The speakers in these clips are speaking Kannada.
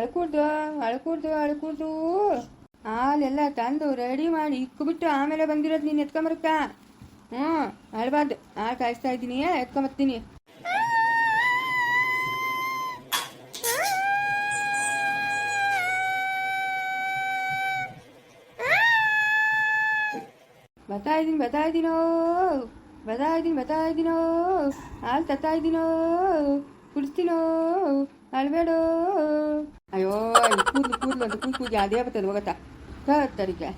ಅಳ್ಕೂಡ್ದು ಅಳ್ಕೂಡ್ದು ಅಳ್ಕೂಡ್ದು ಹಾಲೆಲ್ಲ ತಂದು ರೆಡಿ ಮಾಡಿ ಇಕ್ಬಿಟ್ಟು ಆಮೇಲೆ ಬಂದಿರೋದು ನೀನು ಎತ್ಕೊಂಬರಕ್ಕ. ಹ್ಞೂ, ಅಳ್ಬಾರ್ದು. ಹಾಲು ಕಾಯಿಸ್ತಾ ಇದ್ದೀನಿ, ಎತ್ಕೊಂಬರ್ತೀನಿ. ಬರ್ತಾ ಇದ್ದೀನಿ ಬರ್ತಾ ಇದ್ದೀನೋ. ಬರ್ತಾ ಇದ್ದೀನಿ ಬರ್ತಾ ಇದ್ದೀನೋ. ಹಾಲು ತತ್ತಾ ಇದ್ದೀನೋ. ಕುಡಿಸ್ತೀನೋ. ಅಳ್ಬೇಡೋ. ಕೂದ್ಲು ಕೂದ್ಲು ಅಂತ ಕೂದಲು ಕೂದಲು ಅದೇ ಬರ್ತದೆ ಹೋಗತ್ತಾ. ತರಿಕೆ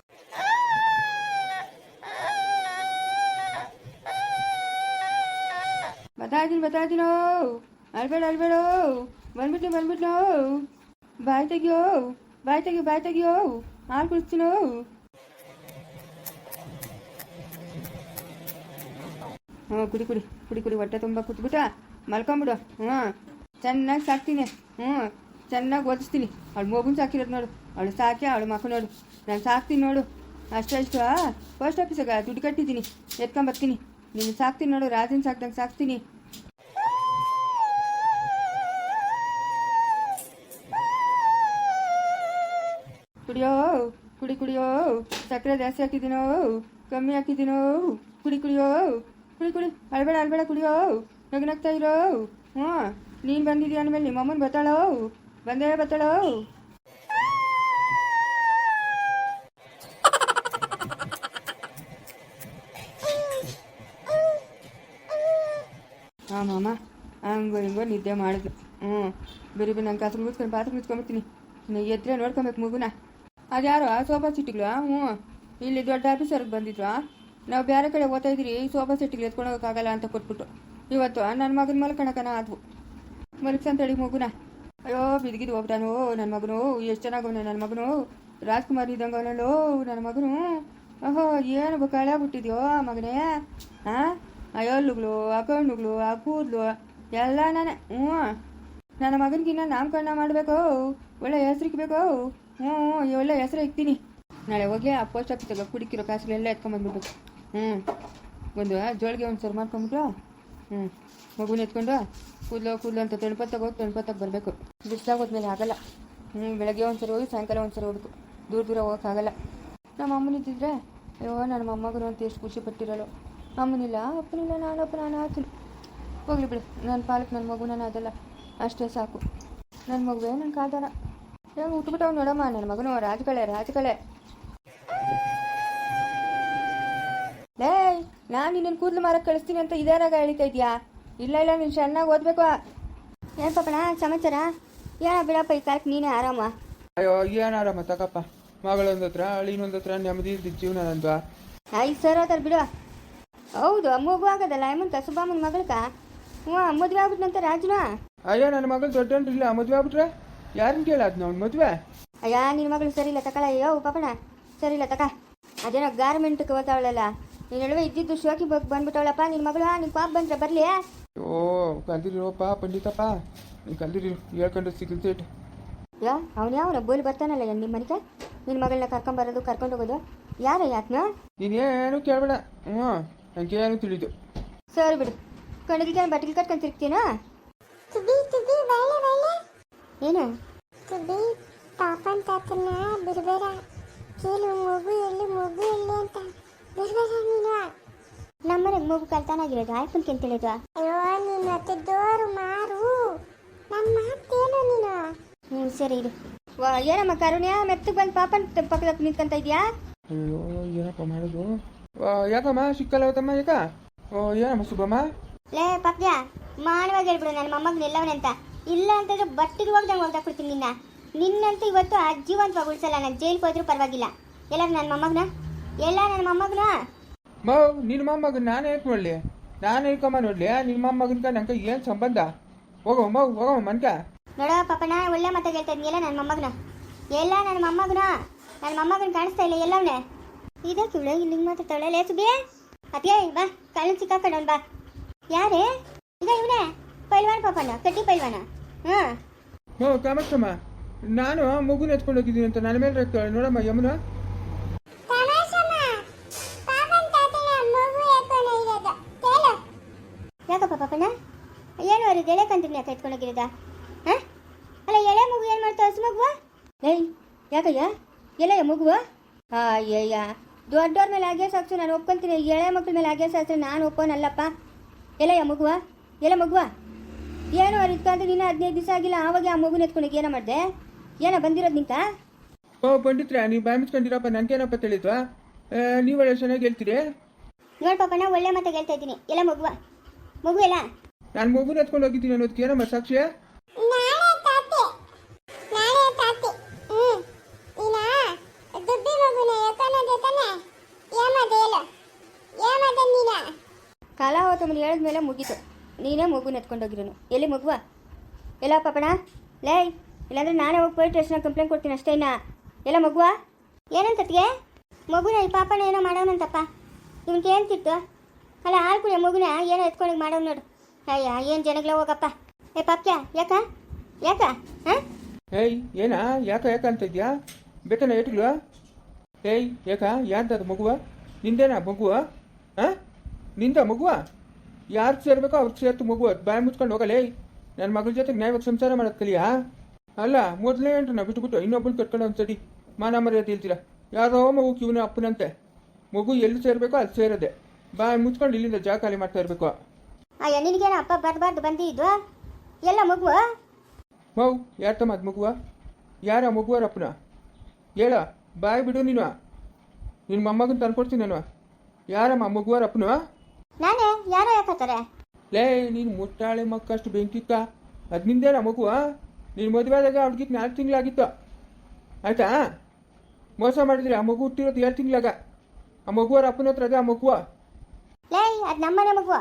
ಬರ್ತಾ ಇದ್ದೀನಿ ಬರ್ತಾ ಇದ್ದೀನೋ ಅಳ್ಬೇಡ, ಅಳ್ಬೇಡೋ. ಬಂದ್ಬಿಟ್ಟು ಬಂದ್ಬಿಟ್ಟು ಬಾಯ್ ತೆಗಿಯೋ ಬಾಯ್ ತೆಗಿಯೋ ಬಾಯ್ ತೆಗಿಯೋ. ಹಾಲು ಕುಡಿಸ್ತೀನೋ ಹ್ಞೂ, ಕುಡಿ ಕುಡಿ ಕುಡಿ ಕುಡಿ. ಹೊಟ್ಟೆ ತುಂಬ ಕೂತ್ಬಿಟ್ಟ. ಮಲ್ಕೊಂಬಿಡು. ಹ್ಞೂ. ಚೆನ್ನಾಗಿ ಸಾಕ್ತೀನಿ. ಹ್ಞೂ. ಚೆನ್ನಾಗಿ ಓದಿಸ್ತೀನಿ ಅವಳು ಮಗುನ ಸಾಕಿರೋದು ನೋಡು. ಅವಳು ಸಾಕಿ ಅವಳು ಮಕ್ಕ ನೋಡು. ನಾನು ಸಾಕ್ತೀನಿ ನೋಡು. ಅಷ್ಟೇ ಅಷ್ಟು ಪೋಸ್ಟ್ ಆಫೀಸಾಗ ದುಡ್ಡು ಕಟ್ಟಿದ್ದೀನಿ. ಎತ್ಕೊಂಬರ್ತೀನಿ ನೀನು ಸಾಕ್ತೀನಿ ನೋಡು. ರಾಜನ್ ಸಾಕ್ದಂಗೆ ಸಾಕ್ತೀನಿ. ಕುಡಿಯೋ, ಕುಡಿ ಕುಡಿಯೋ. ಸಕ್ಕರೆ ಜಾಸ್ತಿ ಹಾಕಿದ್ದೀನೋ. ಕಮ್ಮಿ ಹಾಕಿದ್ದೀನೋ. ಕುಡಿ ಕುಡಿಯೋ. ಕುಡಿ ಕುಡಿ. ಅಳ್ಬೇಡ ಅಳ್ಬೇಡ ಕುಡಿಯೋ. ನಗ್ನಗ್ತಾ ಇರೋ. ಹ್ಞೂ ನೀನು ಬಂದಿದ್ದೀಯ ಅಂದಮೇಲೆ ನಿಮ್ಮ ಅಮ್ಮನ ಬರ್ತಾಳೋ. ಬಂದೇ ಬರ್ತಾಳೋ ಹಾಂ ಮಾಮ ಹಂಗೋ ಹಿಂಗೋ ನಿದ್ದೆ ಮಾಡಿದ್ಲು ಹ್ಞೂ ಬೇರೆ ಬೇರೆ ನಂಗೆ ಕಾಸು ಮುಗಿಸ್ಕೊಂಡು ಪಾತ್ರ ಮುಗಿಸ್ಕೊಂಬರ್ತೀನಿ ನೀವು ಎದ್ರೆ ನೋಡ್ಕೊಬೇಕು ಮಗುನ? ಅದ್ಯಾರು, ಸೋಫಾ ಸಿಟ್ಟಿಗ್ಲ ಹ್ಞೂ, ಇಲ್ಲಿ ದೊಡ್ಡ ಆಫೀಸರ್ಗೆ ಬಂದಿದ್ರು ನಾವು ಬೇರೆ ಕಡೆ ಓದ್ತಾ ಇದ್ದೀರಿ, ಸೋಫಾ ಸೆಟ್ಟಿಗೆ ಎತ್ಕೊಂಡು ಅಂತ ಕೊಟ್ಬಿಟ್ಟು. ಇವತ್ತು ನನ್ನ ಮಗನ ಮಲ್ಕಣಕನ ಆದ್ವು. ಮಲ್ಕ್ಸಂತೇಳಿ ಮಗುನ. ಅಯ್ಯೋ ಬಿದ್ಗಿದ್ದು ಹೋಗ್ತಾನು ನನ್ನ ಮಗನು, ಎಷ್ಟು ಚೆನ್ನಾಗವನು ನನ್ನ ಮಗನು. ರಾಜ್ಕುಮಾರ್ ಇದ್ದಂಗೆ ಅವನಲ್ಲೋ ನನ್ನ ಮಗನು. ಅಹೋ ಏನು ಬಿಟ್ಟಿದ್ಯೋ ಮಗನೇ ಹಾಂ ಆ ಎಲ್ಲುಗಳು ಆ? ಆ ಕೂದಲು, ಎಲ್ಲ ನಾನೇ. ಹ್ಞೂ. ನನ್ನ ಮಗನಿಗಿನ್ನ ನಾಮಕರಣ ಮಾಡಬೇಕು? ಒಳ್ಳೆ ಹೆಸ್ರಿಕ್ಬೇಕು ಹ್ಞೂ ಒಳ್ಳೆ ಹೆಸ್ರು ಇಕ್ತೀನಿ. ನಾಳೆ ಹೋಗಿ ಆ ಪೋಸ್ಟ್ ಆಫೀಸಾಗ ಕುಡಿಕಿರೋ ಕಾಸುಗಳೆಲ್ಲ ಎತ್ಕೊಂಬಂದ್ಬಿಡ್ಬೇಕು ಹ್ಞೂ. ಒಂದು ಜೋಳಿಗೆ ಒಂದು ಸರ್ ಮಾಡ್ಕೊಂಬಿಟ್ಟು ಹ್ಞೂ ಮಗುನ ಎತ್ಕೊಂಡು ಕೂದಲು ಕೂದಲು ಅಂತ ತಣಪತ್ತಾಗ ಹೋಗಿ ತಣಪತ್ತಾಗ ಬರಬೇಕು. ಬಿಸಿಲಾಗ ಹೋದ್ಮೇಲೆ ಆಗಲ್ಲ. ಹ್ಞೂ ಬೆಳಗ್ಗೆ ಒಂದ್ಸರಿ ಹೋಗಿ ಸಾಯಂಕಾಲ ಒಂದ್ಸರಿ ಹೋಗ್ಬೇಕು. ದೂರ ದೂರ ಹೋಗೋಕ್ಕಾಗಲ್ಲ ನಮ್ಮ ಅಮ್ಮನಿದ್ದಿದ್ರೆ ಅಯ್ಯೋ, ನನ್ನ ಮೊಮ್ಮಗನು ಅಂತ ಎಷ್ಟು ಖುಷಿ ಪಟ್ಟಿರಲ್ಲೋ ಅಮ್ಮನಿಲ್ಲ, ಅಪ್ಪನಿಲ್ಲ ನಾನಪ್ಪ ನಾನು ಆತನು. ಹೋಗ್ಲಿ ಬಿಡು ನನ್ನ ಪಾಲಕ್ಕೆ ನನ್ನ ಮಗು, ನಾನು ಅದಲ್ಲ. ಅಷ್ಟೇ ಸಾಕು. ನನ್ನ ಮಗುವೆ ನನ್ನ ಕಾದಾರ ಹೆಂಗೆ ಅವ್ನು ನೋಡಮ್ಮ ನನ್ನ ಮಗನು ರಾಜಕಳೆ ರಾಜಕಳೆ. ಲೇ ನಾನು ನಿನ್ನ ಕೂದಲು ಮಾರಕ್ಕೆ ಕಳಿಸ್ತೀನಿ ಅಂತ ಇದೇನಾಗ ಹೇಳ್ತಾ ಇದೆಯಾ? ಇಲ್ಲ ಇಲ್ಲ ನೀನು ಚೆನ್ನಾಗಿ ಓದಬೇಕು. ಏನು ಪಾಪಣ ಸಮಾಚಾರ? ಏನ ಬಿಡಪ್ಪ ಈ ಕಾಲಕ್ಕೆ ನೀನೇ ಆರಾಮ? ಅಯ್ಯೋ ಏನು ಆರಾಮ ತಕಪ್ಪ. ಮಗಳೊಂದು ಹತ್ರ ಇನ್ನೊಂದು ಹತ್ರ ನೆಮ್ಮದಿ ಇದ್ದಿದ್ದು ಜೀವನ ನಂದು. ಆಯ್ತು ಸರ್ ಆತರ ಬಿಡು. ಹೌದು ಮಗು ಆಗೋದಲ್ಲ ಹೇಮಂತ ಸುಬ್ಬಮ್ಮನ ಮಗಳಕ ಹ್ಞೂ ಮದುವೆ ಆಗ್ಬಿಟ್ನಂತ ರಾಜನ? ಅಯ್ಯೋ ನನ್ನ ಮಗಳು ಇಲ್ಲ ಮದುವೆ ಆಗ್ಬಿಟ್ರೆ? ಯಾರನ್ನ ಕೇಳಾದ್ ಅವ್ನು ಮದುವೆ? ಅಯ್ಯ ನಿನ್ನ ಮಗಳು ಸರಿ ಇಲ್ಲ ತಕಳ. ಅಯ್ಯೋ ಪಾಪಣ ಸರಿ ಇಲ್ಲ ತಕ. ಅದೇನೋ ಗಾರ್ಮೆಂಟ್ಗೆ ಓದ್ತಾವಳಲ್ಲ ನೀನು ನಡುವೆ ಇದ್ದಿದ್ದು ಶೋಕಿ ಬಗ್ಗೆ ಬಂದ್ಬಿಟ್ಟವಳಪ್ಪ ನಿನ್ನ ಮಗಳು ನಿನ್ನ ಪಾಪ ಬಂದ್ರೆ ಬರಲಿ ಓ ಕಲ್ದಿರೋಪ್ಪ ಪಂಡಿತಪ್ಪ. ನೀನು ಕಲ್ದಿರಿ ಹೇಳ್ಕೊಂಡು ಸಿಗುತ್ತೆ ಯಾ ಅವನು ಯಾವ ಬೋಲಿ ಬರ್ತಾನಲ್ಲ ನಿಮ್ಮ ಮನೆಗೆ ನಿನ್ನ ಮಗಳನ್ನ ಕರ್ಕೊಂಬರೋದು ಕರ್ಕೊಂಡು ಹೋಗೋದು? ಯಾರ ಯಾತ್ನ? ನೀನೇನು ಕೇಳಬೇಡ. ಹ್ಞೂ ನನಗೆ ಏನು ತಿಳಿದು. ಸರಿ ಬಿಡು. ಕಣಗಿಗೆ ಬಟ್ಟಿಗೆ ಕಟ್ಕೊಂಡು ತಿರ್ಗ್ತೀನ? ಏನು? ತುಬಿ ಪಾಪನ್ ತಾತನ್ನ ಬಿಡಬೇಡ ಕೇಳು ಮಗು ಎಲ್ಲಿ ಮಗು ಎಲ್ಲಿ ಅಂತ. ನಮ್ಮನೆಗೆ ಮಗು ಕಲ್ತಾನಾಗಿರೋದು ಆಯ್ಪನ್ ಕೇಳ್ತಿರೋದು ಅಯ್ಯೋ ನೀನು ಅತ್ತೆ ದೋರು ಮಾರು. ನನ್ನ ಮಾತೇನು ನೀನು? ಹ್ಞೂ ಸರಿ ಇರು. ವಾ ಏನಮ್ಮ ಕರುಣ್ಯ? ಮೆತ್ತಗೆ ಬಂದು ಪಾಪನ್ ಪಕ್ಕದ ನಿಂತ್ಕೊಂತ ಇದ್ಯಾ? ಅಯ್ಯೋ ಏನಪ್ಪ ಮಾಡೋದು? ಯಾಕಮ್ಮ? ಸಿಕ್ಕಲ್ಲ ಅವತ್ತಮ್ಮ ಯಾಕ ಓ ಏನಮ್ಮ ಸುಬ್ಬಮ್ಮ ಲೇ ಪಕ್ಕ ಮಾನವಾಗಿ ಹೇಳ್ಬಿಡು ನನ್ನ ಮೊಮ್ಮಗನ ಅಂತ. ಇಲ್ಲ ಅಂತಂದ್ರೆ ಬಟ್ಟಿಗೆ ಹೋಗ್ದಂಗೆ ಕೊಡ್ತೀನಿ ನಿನ್ನ. ನಿನ್ನಂತೂ ಇವತ್ತು ಆ ಜೀವಂತವಾಗಿ ಉಳಿಸಲ್ಲ ನಾನು ಜೈಲಿಗೆ ಹೋದ್ರೂ ಪರವಾಗಿಲ್ಲ. ಎಲ್ಲ ನನ್ನ ಮೊಮ್ಮಗನ? ಎಲ್ಲ ನನ್ನ ಮೊಮ್ಮಗನ? ಮವ್ ನಿನ್ನ ಮೊಮ್ಮಗನ್ ನಾನು ಯಾಕೆ ನೋಡ್ಲಿ ನಾನು ಹೇಳ್ಕೊಂಬ ನೋಡ್ಲಿ. ನಿನ್ನ ಮೊಮ್ಮಗನ್ಕ ನಂಗೆ ಏನು ಸಂಬಂಧ? ಹೋಗೋ ಮವ್ ಹೋಗೋ ಮನ್ಕ. ನೋಡೋ ಪಾಪನ ಒಳ್ಳೆ ಮಾತು ಹೇಳ್ತಾ ಇದ್ನಿ ಎಲ್ಲ ನನ್ನ ಮೊಮ್ಮಗನ? ಎಲ್ಲ ನನ್ನ ಮೊಮ್ಮಗನ? ನನ್ನ ಮೊಮ್ಮಗನ ಕಾಣಿಸ್ತಾ ಇಲ್ಲ ಎಲ್ಲವನೇ? ಇದಕ್ಕೆ ಇವಳು ಇಲ್ಲಿ ಹಿಂಗೆ ಮಾತಾಡ್ತಾವಳೆ ಲೇ ಸುಬಿ ಅದೇ ಬಾ. ಕಣ್ಣು ಸಿಕ್ಕಾಕೊಂಡವನ್ ಬಾ. ಯಾರೇ? ಈಗ ಇವನೇ? ಪೈಲ್ವಾನ್ ಪಾಪನ ಕಟ್ಟಿ ಪೈಲ್ವಾನ? ಹಾಂ. ಹ್ಞೂ ಕಾಮಕ್ಕಮ್ಮ ನಾನು ಮಗುನ ಎತ್ಕೊಂಡು ಹೋಗಿದ್ದೀನಿ ಅಂತ ನನ್ನ ಮೇಲೆ ನೋಡಮ್ಮ ಯಮುನ? ಪಾಪನ? ಏನು ಅವ್ರಿಗೆ ಎಳೆ ಕಂತೀನಿ ಯಾಕೆ ಎತ್ಕೊಂಡೋಗಿರೋದ? ಹಾಂ? ಅಲ್ಲ ಎಳೆ ಮಗು ಏನು ಮಾಡ್ತಾವ ಹಸು ಮಗುವ? ಏಯ್ ಯಾಕಯ್ಯ? ಎಲೆಯ ಮಗುವ? ಅಯ್ಯಯ್ಯ. ದೊಡ್ಡವ್ರ ಮೇಲೆ ಆಗೇ ಸಾಕ್ಸು ನಾನು ಒಪ್ಕೊಂತೀನಿ. ಎಳೆ ಮಕ್ಳ ಮೇಲೆ ಆಗೇ ಸಾಕ್ಸು ನಾನು ಒಪ್ಪೋನಲ್ಲಪ್ಪ. ಎಲೆಯ ಮಗುವ? ಎಲೆ ಮಗುವ? ಏನೋ ಇಟ್ಕೊಂಡ್ರೆ ನೀನು ಹದಿನೈದು ದಿವಸ ಆಗಿಲ್ಲ. ಆವಾಗ ಆ ಮಗುನ ಎತ್ಕೊಂಡಿಗೆ ಏನೋ ಮಾಡಿದೆ? ಏನೋ ಬಂದಿರೋದು ನಿಂತ? ಓ ಪಂಡಿತ್ರೆ ನೀವು ಬಾಯ್ ಮುಚ್ಕೊಂಡಿರಪ್ಪ ನನ್ಗೇನಪ್ಪ ತಿಳಿದ್ವಾ ನೀವು ಒಳ್ಳೆ ಚೆನ್ನಾಗಿ ಹೇಳ್ತೀರಿ? ನೋಡ್ ಪಾಪ ನಾ ಒಳ್ಳೆ ಮತ್ತೆ ಹೇಳ್ತಾ ಇದ್ದೀನಿ. ಎಲ್ಲ ಮಗುವ. ಮಗು ಎಲ್ಲ? ನಾನು ಮಗುನ ಹತ್ಕೊಂಡು ಹೋಗಿದ್ದೀನಿ ಅನ್ನೋದಕ್ಕೆ ಏನಮ್ಮ ಸಾಕ್ಷಿ ನಾಳೆ ತಾತೆ. ನಾಳೆ ತಾತೆ. ಹ್ಮ್. ಇನ್ನ ದುಡ್ಡಿ ಮಗುನ ಎತ್ತನದೆ ತಾನೆ? ಏಮದೆ ಹೇಳು. ಏಮದೆ ನೀನ? ಕಾಲ ಹೋತಮ್ಮನ ಹೇಳಿದ್ಮೇಲೆ ಮುಗೀತು. ನೀನೇ ಮಗುನ ಎತ್ಕೊಂಡೋಗಿರೋನು ಎಲ್ಲಿ ಮಗುವ? ಎಲ್ಲ ಪಾಪಣ ಲೈ ಇಲ್ಲಾಂದ್ರೆ ನಾನೇ ಹೋಗಿ ಪೊಲೀಸ್ ಸ್ಟೇಷನ್ ಕಂಪ್ಲೇಂಟ್ ಕೊಡ್ತೀನಿ ಅಷ್ಟೇ ಇನ್ನ. ಎಲ್ಲ ಮಗುವ? ಏನಂತತ್ಗೆ ಮಗುನ ಈ ಪಾಪಣ ಏನೋ ಮಾಡೋನಂತಪ್ಪ ಇವ್ನಿಗೆ ಏನು ತಿತ್ತು ಅಲ್ಲ, ಹಾಲು ಕುಡಿಯ ಮಗುನ ಏನೋ ಎತ್ಕೊಂಡು ಮಾಡೋ ನೋಡು. ಅಯ್ಯ, ಏನು ಜನಗಳ ಹೋಗಪ್ಪ. ಏ ಪಾಪ್ಯ ಯಾಕ? ಯಾಕ? ಹಾಂ? ಏಯ್, ಏನಾ? ಯಾಕ ಯಾಕ ಅಂತ ಇದ್ಯಾ? ಬೇಕನ ಏಟಿಲ್ವಾ ಏಯ್, ಯಾಕ? ಯಾರ್ದದು ಮಗುವ? ನಿಂದೇನಾ ಮಗುವ? ಹಾಂ? ನಿಂದ ಮಗುವ? ಯಾರು ಸೇರ್ಬೇಕೋ ಅವ್ರಿಗೆ ಸೇರ್ತು ಮಗುವ. ಬಾಯಿ ಮುಚ್ಕೊಂಡು ಹೋಗಲ್ಲ ಏಯ್ ನನ್ನ ಮಗಳ ಜೊತೆಗೆ ನ್ಯಾಯವಾಗಿ ಸಂಸಾರ ಮಾಡೋದು ಕಲಿಯಾ? ಅಲ್ಲ, ಮೊದಲೇ ಅಂತ ನಾವು ಬಿಟ್ಬಿಟ್ಟು ಇನ್ನೊಬ್ಬನ ಕಟ್ಕೊಂಡು ಒಂದ್ಸರಿ ಮಾನ ಮರ್ಯಾದೆ ಹೇಳ್ತೀರಾ ಯಾರೋ ಮಗು ಕಿವನ ಅಪ್ಪನಂತೆ. ಮಗು ಎಲ್ಲಿ ಸೇರಬೇಕೋ ಅಲ್ಲಿ ಸೇರದೆ. ಬಾಯಿ ಮುಚ್ಕೊಂಡು ಇಲ್ಲಿಂದ ಜಾಗ ಖಾಲಿ ಮಾಡ್ತಾ ಇರಬೇಕು. ಅಯ್ಯ ನಿನಗೇನ ಅಪ್ಪ ಬರಬಾರ್ದು ಬಂದಿದ್ವ ಎಲ್ಲ ಮಗುವ? ಮೌ ಯಾರ್ತಮ್ಮ ಅದು ಮಗುವ? ಯಾರ ಮಗುವರಪ್ಪನ ಹೇಳ ಬಾಯ್ ಬಿಡು ನೀನು. ನಿನ್ನ ಮೊಮ್ಮಗನ್ ತಂದ್ಕೊಡ್ತೀನಿ ನಾನು. ಯಾರಮ್ಮ ಮಗುವಾರಪ್ಪನ ನಾನೇ? ಯಾರ ಯಾಕತ್ತಾರೆ ಲೇ ನೀನು ಮುಟ್ಟಾಳೆ ಮಕ್ಕಷ್ಟು ಬೆಂಕಿಕ್ಕ. ಅದು ನಿಂದೇನ ಮಗುವ? ನೀನು ಮದುವೆ ಆದಾಗ ಅವ್ಳಿಗೆ ನಾಲ್ಕು ತಿಂಗಳಾಗಿತ್ತು. ಆಯ್ತಾ? ಮೋಸ ಮಾಡಿದ್ರಿ ಆ ಮಗು ಹುಟ್ಟಿರೋದು ಎರಡು ತಿಂಗಳಾಗ. ಆ ಮಗುವರ ಅಪ್ಪನ ಹತ್ರ ಅದೇ ಆ ಮಗುವ. ಅದು ನಮ್ಮನೆ ಮಗು.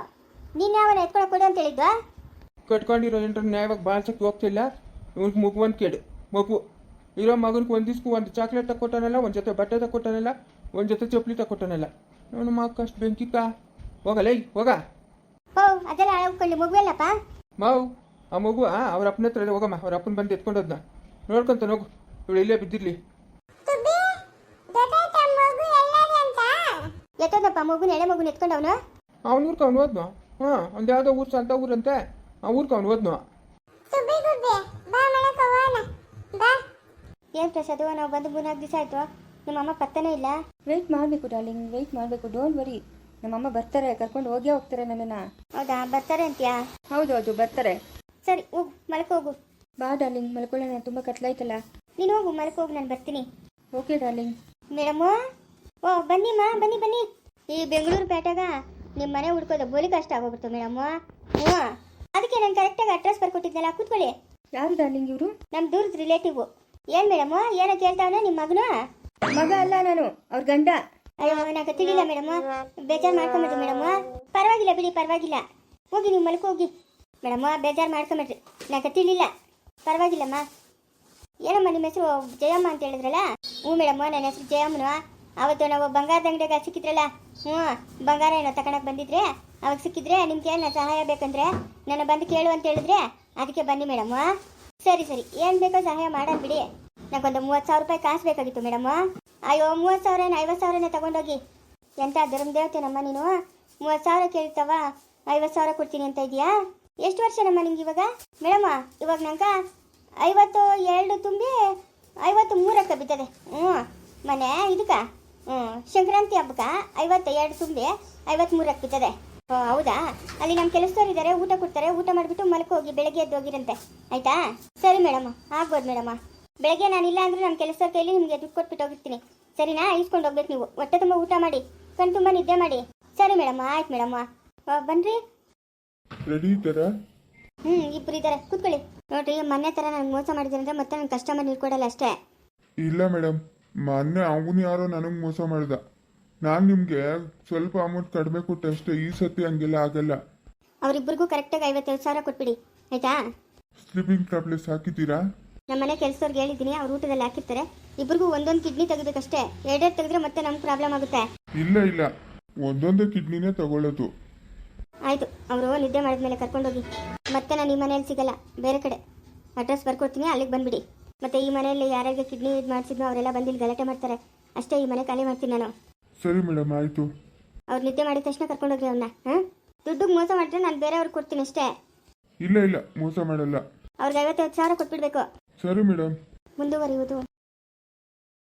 ನೀನು ಯಾವನ ಎತ್ಕೊಳಕ್ ಕೊಡು ಅಂತ ಹೇಳಿದ್ವಾ? ಕಟ್ಕೊಂಡಿರೋ ಎಂಟ್ರ ನ್ಯಾಯವಾಗಿ ಬಾಳ್ಸಕ್ಕೆ ಹೋಗ್ತಿಲ್ಲ. ಇವ್ನಿಗೆ ಮಗು ಒಂದು ಕೇಳು. ಮಗು ಇರೋ ಮಗನಿಗೆ ಒಂದು ದಿವ್ಸಕ್ಕೂ ಒಂದು ಚಾಕ್ಲೇಟ್ ತಗೊಟ್ಟಾನಲ್ಲ ಒಂದು ಜೊತೆ ಬಟ್ಟೆ ತಗೊಟ್ಟಾನಲ್ಲ ಒಂದು ಜೊತೆ ಚಪ್ಪಲಿ ತಗೊಟ್ಟಾನಲ್ಲ ಅವನು ಕಷ್ಟ ಬೆಂಕಿಕ್ಕ ಹೋಗಲೇ ಹೋಗ. ಓ ಅದೆಲ್ಲ ಅಳ್ಕೊಳ್ಳಿ ಮಗು ಅಲ್ಲಪ್ಪ? ಮಾವು ಆ ಮಗು ಅವ್ರ ಅಪ್ಪನ ಹತ್ರ ಹೋಗಮ್ಮ. ಅವ್ರ ಅಪ್ಪನ ಬಂದು ಎತ್ಕೊಂಡೋದ್ನ ನೋಡ್ಕೊಂತ ಹೋಗು. ಇವಳು ಇಲ್ಲೇ ಬಿದ್ದಿರ್ಲಿ. ಎತ್ತೋದಪ್ಪ ಮಗುನ ಎಳೆ ಮಗುನ ಎತ್ಕೊಂಡವನು ಅವ್ನ ಊರ್ಕ ಅವ್ನು ಹೋದ್ನು? ಹಾ ಒಂದು ಯಾವುದೋ ಊರು ಸ್ವಂತ ಊರಂತೆ. ಆ ಊರ್ಕ ಅವ್ನು ಹೋದ್ನು? ಏನ್ ಗುಬ್ಬಿ ಬಾ ಮನೆಗೆ ಬಾ. ಏನು ಪ್ರಸಾದ್ ನಾವು ಬಂದು ಮೂರ್ನಾಲ್ಕು ದಿವಸ ಆಯ್ತು. ನಮ್ಮಮ್ಮ ಪತ್ತನೇ ಇಲ್ಲ? ವೆಯ್ಟ್ ಮಾಡಬೇಕು ಡಾರ್ಲಿಂಗ್ ವೆಯ್ಟ್ ಮಾಡಬೇಕು. ಡೋಂಟ್ ವರಿ ನಮ್ಮಮ್ಮ ಬರ್ತಾರೆ. ಕರ್ಕೊಂಡು ಹೋಗೇ ಹೋಗ್ತಾರೆ ನನ್ನನ್ನು? ಹೌದಾ? ಬರ್ತಾರೆ ಅಂತ್ಯಾ? ಹೌದು ಹೌದು ಬರ್ತಾರೆ. ಸರಿ ಹೋಗು. ಮಲ್ಕೋಗು ಹೋಗು. ಬಾ ಡಾರ್ಲಿಂಗ್ ಮಲ್ಕೊಳ್ಳೋಣ. ತುಂಬ ಕತ್ಲಾಯ್ತಲ್ಲ. ನೀನು ಹೋಗು. ಮಲ್ಕೋಗು ಹೋಗು. ನಾನು ಬರ್ತೀನಿ. ಓಕೆ ಡಾರ್ಲಿಂಗ್ ಮೇಡಮ್ ಓ ಬನ್ನಿಮ್ಮ ಬನ್ನಿ ಬನ್ನಿ. ಈ ಬೆಂಗಳೂರು ಪೇಟೆಗ ನಿಮ್ಮ ಮನೆ ಹುಡ್ಕೋದು ಬೋಲಿ ಕಷ್ಟ ಆಗೋಗ್ಬಿಡ್ತು ಮೇಡಮ್. ಹ್ಞೂ ಅದಕ್ಕೆ ನಾನು ಕರೆಕ್ಟಾಗಿ ಅಡ್ರೆಸ್ ಬರ್ಕೊಟ್ಟಿದ್ನಲ್ಲ ಕೂತ್ಕೊಳ್ಳಿ. ಯಾರು ಡಾರ್ಲಿಂಗ್ ಇವರು? ನಮ್ಮ ದೂರದ ರಿಲೇಟಿವ್ ಏನು ಮೇಡಮ್ ಏನೋ ಕೇಳ್ತಾವನ ನಿಮ್ಮ ಮಗನು? ಮಗ ಅಲ್ಲ ನಾನು ಅವ್ರ ಗಂಡ. ಅಯ್ಯೋ ನನಗೆ ತಿಳಿಲ್ಲ ಮೇಡಮ್. ಬೇಜಾರು ಮಾಡ್ಕೊಂಬಿಡ್ರಿ ಮೇಡಮ್. ಪರವಾಗಿಲ್ಲ ಬಿಡಿ ಪರವಾಗಿಲ್ಲ. ಹೋಗಿ ನೀವು ಮಲ್ಕೊ ಹೋಗಿ. ಮೇಡಮ್ ಬೇಜಾರು ಮಾಡ್ಕೊಂಬಿಡ್ರಿ. ನನಗೆ ತಿಳಿಲ್ಲ ಪರವಾಗಿಲ್ಲಮ್ಮ. ಏನಮ್ಮ ನಿಮ್ಮ ಹೆಸರು ಜಯಮ್ಮ ಅಂತ ಹೇಳಿದ್ರಲ್ಲ? ಹ್ಞೂ ಮೇಡಮ್ ನನ್ನ ಹೆಸರು ಜಯಮ್ಮನು? ಅವತ್ತು ನಾವು ಬಂಗಾರದ ಅಂಗಡಿಯಾಗ ಸಿಕ್ಕಿದ್ರಲ್ಲ? ಹ್ಞೂ, ಬಂಗಾರ ಏನೋ ತಗೊಳಕ್ ಬಂದಿದ್ರೆ, ಅವಾಗ ಸಿಕ್ಕಿದ್ರೆ ನಿಮ್ಗೆ ಏನು ಸಹಾಯ ಬೇಕಂದ್ರೆ ನನ್ನ ಬಂದು ಕೇಳು ಅಂತ ಹೇಳಿದ್ರೆ ಅದಕ್ಕೆ ಬನ್ನಿ ಮೇಡಮ್. ಸರಿ ಸರಿ, ಏನು ಬೇಕೋ ಸಹಾಯ ಮಾಡೋಣ ಬಿಡಿ. ನಂಗೊಂದು ಮೂವತ್ತು ಸಾವಿರ ರೂಪಾಯಿ ಕಾಸು ಬೇಕಾಗಿತ್ತು ಮೇಡಮ್. ಅಯ್ಯೋ, ಮೂವತ್ತು ಸಾವಿರ ಐವತ್ತು ಸಾವಿರನೇ ತಗೊಂಡೋಗಿ? ಎಂಥ ಎಂತ ಧರ್ಮದೇವತೆನಮ್ಮ ನೀನು? ಮೂವತ್ತು ಸಾವಿರ ಕೇಳ್ತಾವ? ಐವತ್ತು ಸಾವಿರ ಕೊಡ್ತೀನಿ ಅಂತ ಇದೆಯಾ ಎಷ್ಟು ವರ್ಷ ನಮ್ಮ ನಿಂಗೆ ಇವಾಗ? ಮೇಡಮ್, ಇವಾಗ ನಂಗೆ ಐವತ್ತು ಎರಡು ತುಂಬಿ ಐವತ್ತು ಮೂರಕ್ಕೆ ಬಿದ್ದದೆ. ಹ್ಞೂ, ಮನೆ ಇದಕ್ಕ? ಸಂಕ್ರಾಂತಿ ಹಬ್ಬಕ್ಕೆ ಐವತ್ತು ಎರಡು ತುಂಬಿ ಐವತ್ತು ಮೂರಕ್ಕೆ ಬಿದ್ದದೆ ಓ ಹೌದಾ? ಅಲ್ಲಿ ನಮ್ಮ ಕೆಲಸದವ್ರು ಇದ್ದಾರೆ ಊಟ ಕೊಡ್ತಾರೆ ಊಟ ಮಾಡಿಬಿಟ್ಟು ಮಲ್ಕೋಗಿ ಹೋಗಿ ಬೆಳಗ್ಗೆ ಎದ್ದು ಹೋಗಿರಂತೆ. ಆಯಿತಾ? ಸರಿ ಮೇಡಮ್ ಆಗ್ಬೋದು ಮೇಡಮ್ಮ ಬೆಳಗ್ಗೆ ನಾನಿಲ್ಲ ಅಂದ್ರೆ ನಮ್ಮ ಕೆಲಸದವ್ರ ಕೈಲಿ ನಿಮಗೆ ದುಡ್ಡು ಕೊಟ್ಬಿಟ್ಟು ಹೋಗಿರ್ತೀನಿ. ಸರಿನಾ? ಇಸ್ಕೊಂಡು ಹೋಗ್ಬೇಕು ನೀವು. ಹೊಟ್ಟೆ ತುಂಬ ಊಟ ಮಾಡಿ. ಕಣ್ ತುಂಬ ನಿದ್ದೆ ಮಾಡಿ. ಸರಿ ಮೇಡಮ್ ಆಯ್ತು ಮೇಡಮ್ಮ ಬನ್ರಿ. ರೆಡಿ ಇದ್ದಾರಾ? ಹ್ಞೂ ಇಬ್ಬರು ಇದ್ದಾರೆ ಕೂತ್ಕೊಳ್ಳಿ. ನೋಡ್ರಿ ಮೊನ್ನೆ ಥರ ನನಗೆ ಮೋಸ ಮಾಡಿದ್ರೆ ಅಂದರೆ ಮತ್ತೆ ನನ್ನ ಕಸ್ಟಮರ್ ನೀಡ್ಕೊಡಲ್ಲ ಅಷ್ಟೇ. ಇಲ್ಲ ಮೇಡಮ್. ಮೊನ್ನೆ ಅವನು ಯಾರೋ ನನಗೆ ಮೋಸ ಮಾಡ್ದ. ನಾನು ನಿಮಗೆ ಸ್ವಲ್ಪ ಅಮೌಂಟ್ ಕಡಿಮೆ ಕೊಟ್ಟೆ ಅಷ್ಟೇ ಈ ಸತಿ ಹಂಗೆಲ್ಲ ಆಗಲ್ಲ. ಅವರಿಬ್ಬರಿಗೂ ಕರೆಕ್ಟಾಗಿ ಐವತ್ತೈದು ಸಾವಿರ ಕೊಟ್ಬಿಡಿ ಆಯ್ತಾ? ಸ್ಲೀಪಿಂಗ್ ಟ್ಯಾಬ್ಲೆಟ್ಸ್ ಹಾಕಿದ್ದೀರಾ? ನಮ್ಮ ಮನೆ ಕೆಲಸದವ್ರಿಗೆ ಹೇಳಿದ್ದೀನಿ ಅವ್ರು ಊಟದಲ್ಲಿ ಹಾಕಿರ್ತಾರೆ. ಇಬ್ಬರಿಗೂ ಒಂದೊಂದು ಕಿಡ್ನಿ ತೆಗಿಬೇಕಷ್ಟೇ ಎರಡೆರಡು ತೆಗೆದ್ರೆ ಮತ್ತೆ ನಮ್ಗೆ ಪ್ರಾಬ್ಲಮ್ ಆಗುತ್ತೆ. ಇಲ್ಲ ಇಲ್ಲ. ಒಂದೊಂದೇ ಕಿಡ್ನಿನೇ ತಗೊಳ್ಳೋದು. ಆಯಿತು ಅವರು ನಿದ್ದೆ ಮಾಡಿದ್ಮೇಲೆ ಕರ್ಕೊಂಡೋಗಿ. ಮತ್ತೆ ನಾನು ನಿಮ್ಮ ಮನೇಲಿ ಸಿಗಲ್ಲ ಬೇರೆ ಕಡೆ. ಅಡ್ರೆಸ್ ಬರ್ಕೊಡ್ತೀನಿ ಅಲ್ಲಿಗೆ ಬಂದ್ಬಿಡಿ. ಮತ್ತೆ ಈ ಮನೆಯಲ್ಲಿ ಯಾರ್ಯಾರಿಗೆ ಕಿಡ್ನಿ ಇದು ಮಾಡಿಸಿದ್ನೋ ಅವರೆಲ್ಲ ಬಂದು ಇಲ್ಲಿ ಗಲಾಟೆ ಮಾಡ್ತಾರೆ. ಅಷ್ಟೇ ಈ ಮನೆ ಖಾಲಿ ಮಾಡ್ತೀನಿ ನಾನು. ಸರಿ ಮೇಡಮ್ ಆಯಿತು. ಅವ್ರು ನಿದ್ದೆ ಮಾಡಿದ ತಕ್ಷಣ ಕರ್ಕೊಂಡೋಗ್ರಿ ಅವನ್ನ ಹಾಂ? ದುಡ್ಡಿಗೆ ಮೋಸ ಮಾಡಿದ್ರೆ ನಾನು ಬೇರೆಯವ್ರಿಗೆ ಕೊಡ್ತೀನಿ ಅಷ್ಟೇ. ಇಲ್ಲ ಇಲ್ಲ ಮೋಸ ಮಾಡಲ್ಲ. ಅವ್ರಿಗೆ ಐವತ್ತೈದು ಸಾವಿರ ಕೊಟ್ಬಿಡ್ಬೇಕು. ಸರಿ ಮೇಡಮ್ ಮುಂದುವರಿಯುವುದು.